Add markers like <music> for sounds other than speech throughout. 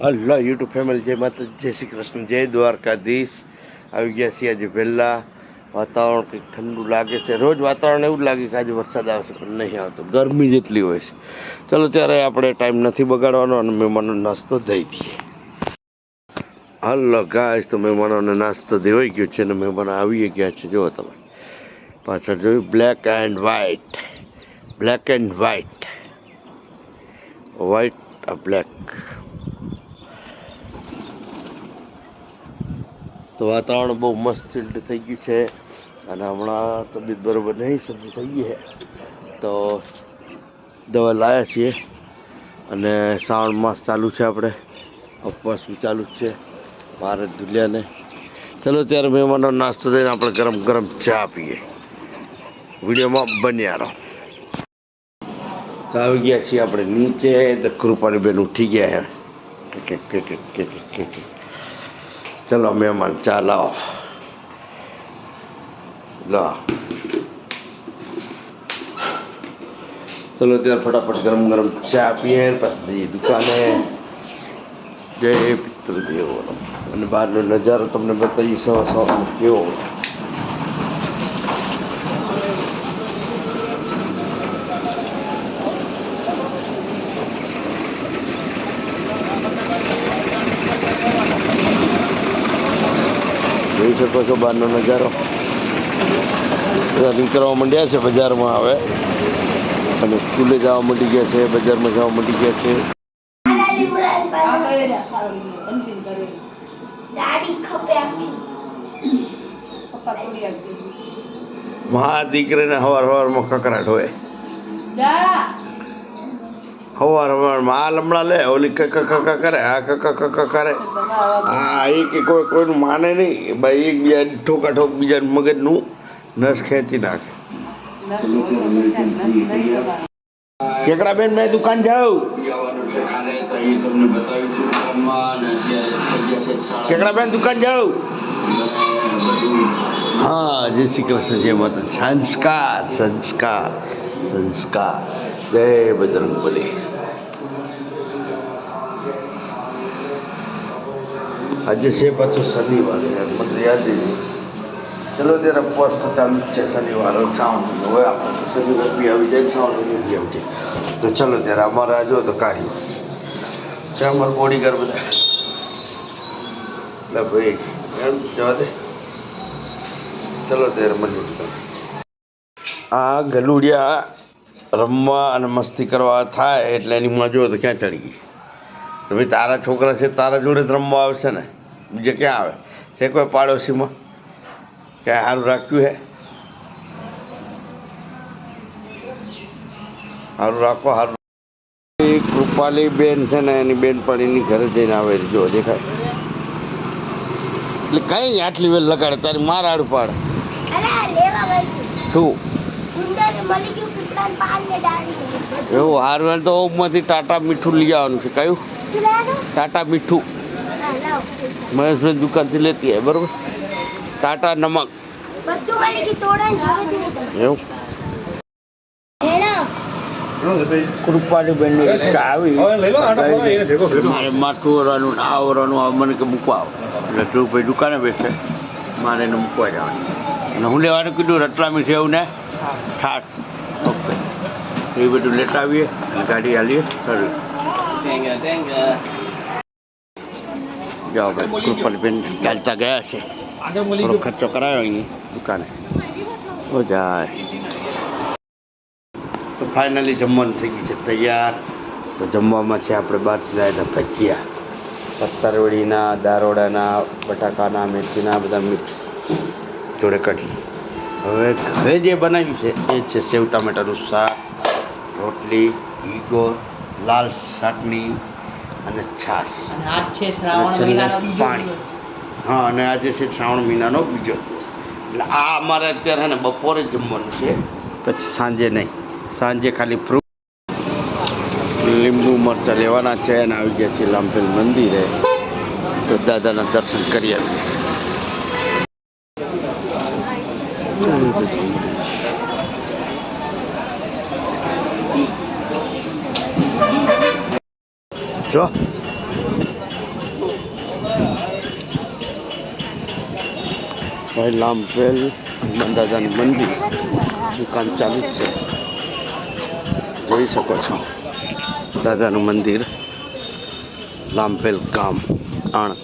Hello YouTube family જય માતા જય શ્રી કૃષ્ણ, જય દ્વારકાધીશ. આવી ગયા છીએ આજે વહેલા. વાતાવરણ કંઈક ઠંડુ લાગે છે. રોજ વાતાવરણ એવું જ લાગે કે આજે વરસાદ આવશે, પણ નહીં આવતો. ગરમી જેટલી હોય છે. ચલો, ત્યારે આપણે ટાઈમ નથી બગાડવાનો અને મહેમાનો નાસ્તો દઈ દઈએ. હલો ગાય તો મહેમાનોને નાસ્તો દેવાઈ ગયો છે અને મહેમાનો આવી ગયા છે. જુઓ તમે. પાછળ જોયું black and white black and white white black તો વાતાવરણ બહુ મસ્ત થઈ ગયું છે. અને હમણાં તબિયત બરોબર નહીં શરદી થઈ ગઈ છે. તો દવા લાવ્યા છીએ. અને શ્રાવણ માસ ચાલુ છે આપણે. ઉપવાસ બી ચાલુ જ છે. ભારત દુલિયાને. ચલો ત્યારે મહેમાનો નાસ્તો દઈને આપણે ગરમ ગરમ ચા પીએ. વિડીયોમાં બન્યા રહો. તો આવી ગયા છીએ આપણે નીચે. કૃપાની બેન ઉઠી ગયા કે કે કે કે કે કે ચલો મહેમાન ચા લાવો લા ચલો ત્યારે ફટાફટ ગરમ ગરમ ચા પીએ પછી દુકાને જય પિતૃદેવો અને બહારનો નજારો તમને બતાવી સવા સવા કેવો જોઈ શકો છો બહારનો નજારો. બધા નીકળવા માંડ્યા છે બજારમાં આવે અને સ્કૂલે જવા મટી ગયા છે બજારમાં જવા મટી ગયા છે. મહા દીકરીને હવાર હવારમાં કકરાટ હોય. હવાર હવારમાં આ લમણા લે, ઓલી ક ક કરે, આ ક ક કરે. હા એક કોઈ, કોઈનું માને નહીં. ભાઈ એકબીજા ઠોકા ઠોક બીજાનું મગજનું નસ ખેંચી નાખે. કેકડા બેન મેં દુકાન જાઉં. કેકડા બેન દુકાન જાઉં. હા, જય શ્રી કૃષ્ણ, જય સંસ્કાર સંસ્કાર સંસ્કાર. જય બજરંગ બલી. આજે છે પાછો શનિવાર મને યાદ નહીં. ચલો ત્યારે પોસ્ટ ચાલુ જ છે શનિવાર શ્રાવણ હવે આપણે શનિવાર બી આવી જાય, શ્રાવણ બી આવી જાય. તો ચલો ત્યારે અમારે આ જો તો કાર્ય છે અમારું બોડીગાર બધા? એટલે ભાઈ, એમ જવા દે. ચલો ત્યારે મને આ ગલુડિયા રમવા અને મસ્તી કરવા થાય એટલે એની માં જો તો ક્યાં ચડી ગઈ? તો ભાઈ તારા છોકરા છે તારા જોડે જ રમવા આવશે ને? બીજે ક્યાં આવે? છે કોઈ પાડોશીમાં? ક્યાં સારું રાખ્યું હે? સારું રાખો સારું કૃપાલી બેન છે ને એની બેનપણીની ઘરે જઈને આવે જો દેખાય. એટલે કઈ આટલી વેલ લગાડે? તારી માર આડ પાડ. શું ગુંદર મળી ગયું પીપળાને પાન ને ડાળી એવું હારવેલ તો ઓમમાંથી ટાટા મીઠું લઈ આવવાનું છે. કયું? ટાટા મીઠું. મહેશભાઈ દુકાનથી લેતી આવે બરોબર? ટાટા નમક. એવું. હેડો આવી મારે માથું ઓરવાનું આ ઓરવાનું મને કે મૂકવા આવો. એટલે ભાઈ દુકાને બેસે. મારે એને મૂકવા જવાનું. અને હું લેવાનું કીધું રતલામી છે એવું ને? ઓકે એ બધું લેતા આવીએ અને ગાડી હાલીએ. સર. જાઓ ભાઈ કૃપાલી ચાલતા ગયા છે. થોડો ખર્ચો કરાયો અહીંયા દુકાને. ઓ જાય. તો ફાઇનલી જમવાનું થઈ ગયું છે તૈયાર. તો જમવામાં છે આપણે બહારથી જાય હતા ભજીયા. પત્તરવડીના દારોડાના બટાકાના મેથીના બધા મિક્સ. જોડે કઢી. હવે ઘરે જે બનાવ્યું છે એ છે સેવ ટામેટાનું શાક. રોટલી ઈગો લાલ ચટણી અને છાશ. પાણી. હા અને આજે છે શ્રાવણ મહિનાનો બીજો દિવસ. એટલે આ અમારે અત્યારે ને બપોરે જમવાનું છે. પછી સાંજે નહીં. સાંજે ખાલી ફ્રૂટ લીંબુ મરચાં લેવાના છે અને આવી ગયા છે લાંભેલ મંદિરે. તો દાદાના દર્શન કરી આવીએ. જો. ભાઈ લાંબેલ હનુમાન દાદાનું મંદિર, દુકાન ચાલુ છે. જોઈ શકો છો. દાદાનું મંદિર લાંબેલ ગામ, આણ.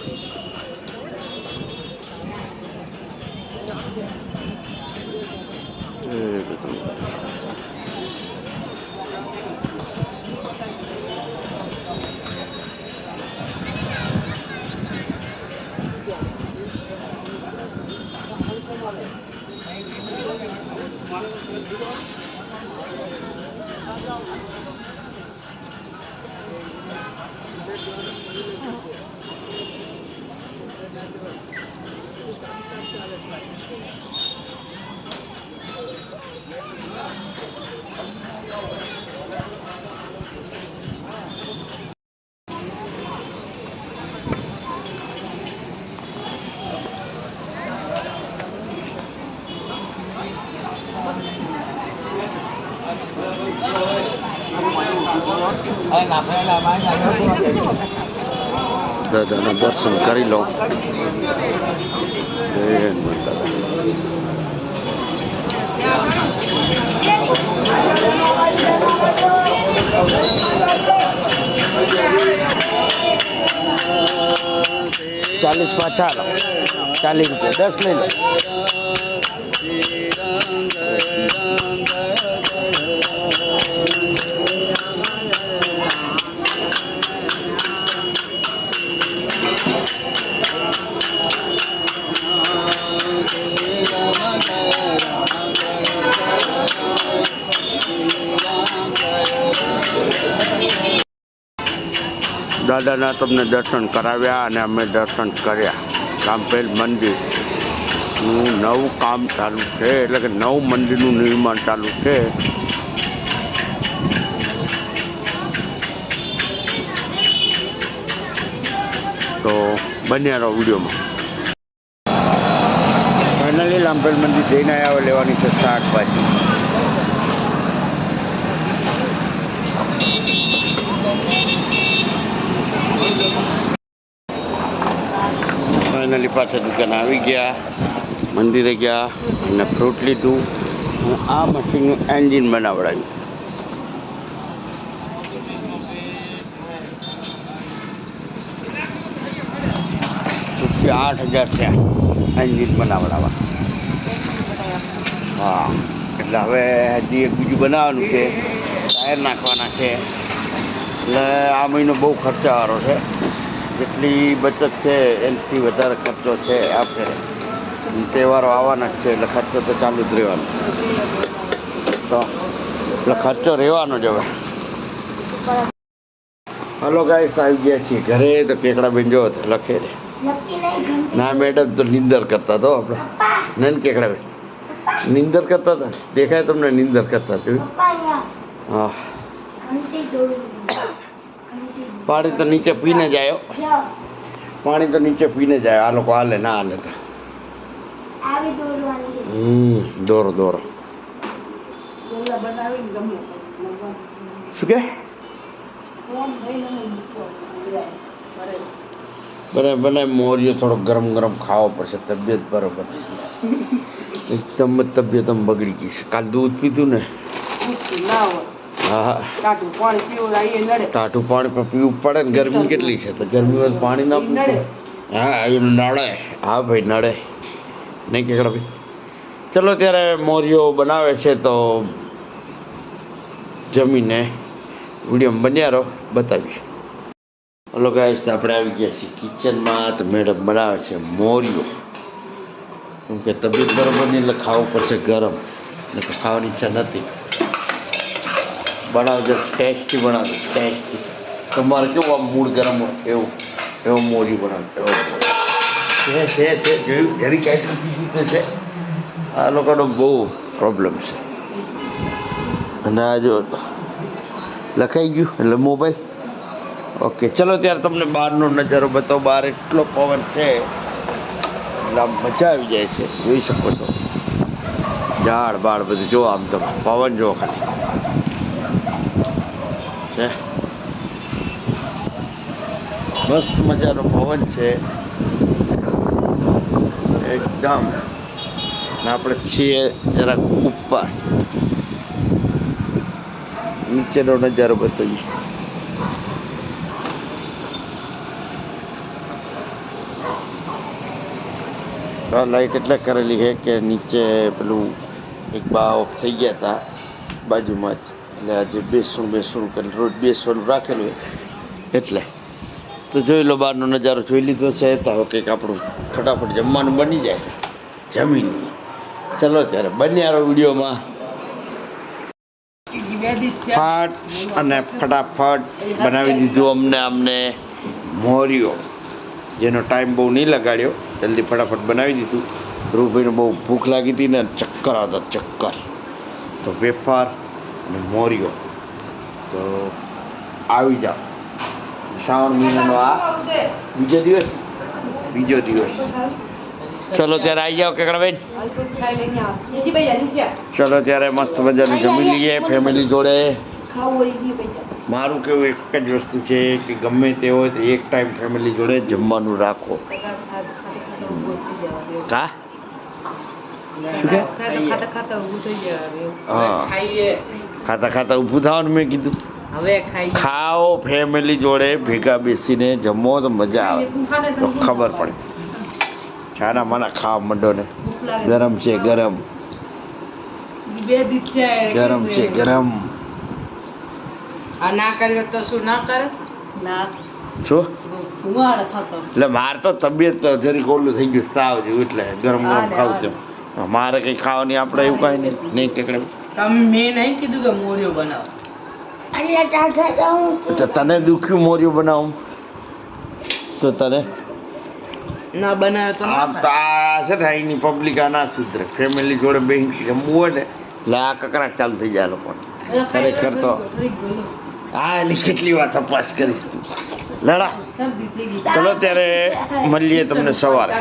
દાદાના દર્શન કરી લો. ચાલીસ પાછા ચાલીસ રૂપિયા. દસ લઈ લો. દાદાના તમને દર્શન કરાવ્યા અને અમે દર્શન કર્યા. રામપેલ મંદિર. નું નવું કામ ચાલુ છે, એટલે કે નવું મંદિરનું નિર્માણ ચાલુ છે. તો બન્યા રહો વિડીયોમાં. ફાઇનલી રામપેલ મંદિર જઈને આવ્યા લેવાની છે શાકભાજી. ફાઇનલી પાછા દુકાન આવી ગયા, મંદિરે ગયા અને ફ્રૂટ લીધું. અને આ મશીનનું એન્જિન બનાવડાવ્યું. આઠ હજાર થયા એન્જિન બનાવડાવવા. હા, એટલે હવે હજી એક બીજું બનાવવાનું છે ટાયર નાખવાના છે. એટલે આ મહિનો બહુ ખર્ચાવાળો છે. જેટલી બચત છે એનાથી વધારે ખર્ચો છે આ ફેરે. તહેવારો આવવાના જ છે એટલે ખર્ચો તો ચાલુ જ રહેવાનો. તો એટલે ખર્ચો રહેવાનો જ હવે. હલો ગાઈસ આવી ગયા છીએ ઘરે તો કેકડા બેન જો લખે ઘંટી ના મેડમ તો નિંદર કરતા તો આપણે. નહીં કેકડા બેન? નિંદર કરતા હતા? દેખાય તમને નિંદર કરતા જોયું? હા. પાણી તો નીચે પીને જ આવ્યો પાણી તો નીચે પીને જાય આ લોકો હાલે ના હાલે તો. હમ દોરો દોરો. શું કે? બને બને મોરિયો થોડો ગરમ ગરમ ખાવો પડશે. તબિયત બરોબર. <laughs> એકદમ જ તબિયત આમ બગડી ગઈ છે. કાલ દૂધ પીધું ને. ના હા ટાટું પાણી પણ પીવું પડે ને ગરમી કેટલી છે? તો ગરમીમાં પાણી ના પીવું હા એવું નડે. હા ભાઈ નડે. નહીં કેકડા ભાઈ ચલો ત્યારે મોરિયો બનાવે છે તો જમીને વીડિયો બન્યા રહો બતાવીશ. હલો ગાઈસ તો આપણે આવી ગયા છીએ કિચનમાં. તો મેડમ બનાવે છે મોરિયો કેમ કે તબિયત બરોબર નહીં એટલે ખાવું પડશે ગરમ. એટલે ખાવાની ઈચ્છા નથી. બનાવજો ટેસ્ટી બનાવજો ટેસ્ટી. તમારે કેવું આમ મૂળ ગરમ હોય? એવું એવો મોરી બનાવજો. એવો. છે છે છે જોયું? જરી કાંઈ બીજું છે. આ લોકોનો બહુ પ્રોબ્લેમ છે. અને આ જો તો લખાઈ ગયું એટલે મોબાઈલ. ઓકે ચલો ત્યારે તમને બહારનો નજારો બતાવો. બહાર એટલો પવન છે એટલે આમ મજા આવી જાય છે. જોઈ શકો છો. ઝાડ બાળ બધું. જો આમ તમે પવન જો ખાલી. છે. મસ્ત મજાનો પવન છે. એકદમ. આપણે છીએ જરાક ઉપર. નીચેનો નજારો બતાવીએ. લાઈટ એટલે કરેલી છે કે નીચે પેલું એક બા ઓફ થઈ ગયા હતા બાજુમાં જ. એટલે આજે બેસણું બેસણું કરીને રોજ બેસવાનું રાખેલું એટલે તો જોઈ લો, બહારનો નજારો જોઈ લીધો છે, તો કંઈક આપણું ફટાફટ જમવાનું બની જાય. જમીન. ચલો ત્યારે બન્યારો વિડીયોમાં. ફાટ અને ફટાફટ બનાવી દીધું અમને અમને મોરિયો, જેનો ટાઈમ બહુ નહીં લગાડ્યો. જલ્દી ફટાફટ બનાવી દીધું. રૂભાઈને બહુ ભૂખ લાગી હતી ને, ચક્કર આવતા ચક્કર. તો વેફર અને મોર્યો. તો આવી જાઓ. શ્રાવણ મહિનાનો આ બીજો દિવસ? બીજો દિવસ. ચલો ત્યારે આવી જાઓ કેકડાબેન. ચલો ત્યારે મસ્ત મજાનું જમી લઈએ ફેમિલી જોડે. મારું કેવું એક જ વસ્તુ છે કે ગમે તે હોય તો એક ટાઈમ ફેમિલી જોડે જમવાનું રાખો. કા? હા. ખાતા ખાતા ઊભું થવાનું મેં કીધું. હવે ખાઓ ફેમિલી જોડે ભેગા બેસીને જમો તો મજા આવે. તો ખબર પડે. છાના માના ખાવા માંડો ને ગરમ છે ગરમ. ગરમ છે ગરમ. આ ના કરે તો શું ના કરે? ના. શું? એટલે મારે તો તબિયત તો જરીક ઓલું થઈ ગયું તાવ જેવું એટલે ગરમ ગરમ ખાવું તેમ. મારે કંઈ ખાવાની આપણે એવું કાંઈ નહીં નહીં ટેકડે તમે મેં નહીં કીધું કે મોરિયો બનાવો તો તને દુખ્યું મોર્યું બનાવું તો તને ના બનાવ્યો તો આમ તો આ છે ને અહીંની પબ્લિક આ ના સુધરે ફેમિલી જોડે બેન જમવું હોય ને એટલે આ કકરા ચાલુ થઈ જાય લોકોને ખરેખર તો હા એની કેટલી વાર તપાસ કરીશ તું લડા ચલો ત્યારે મળીએ તમને સવારે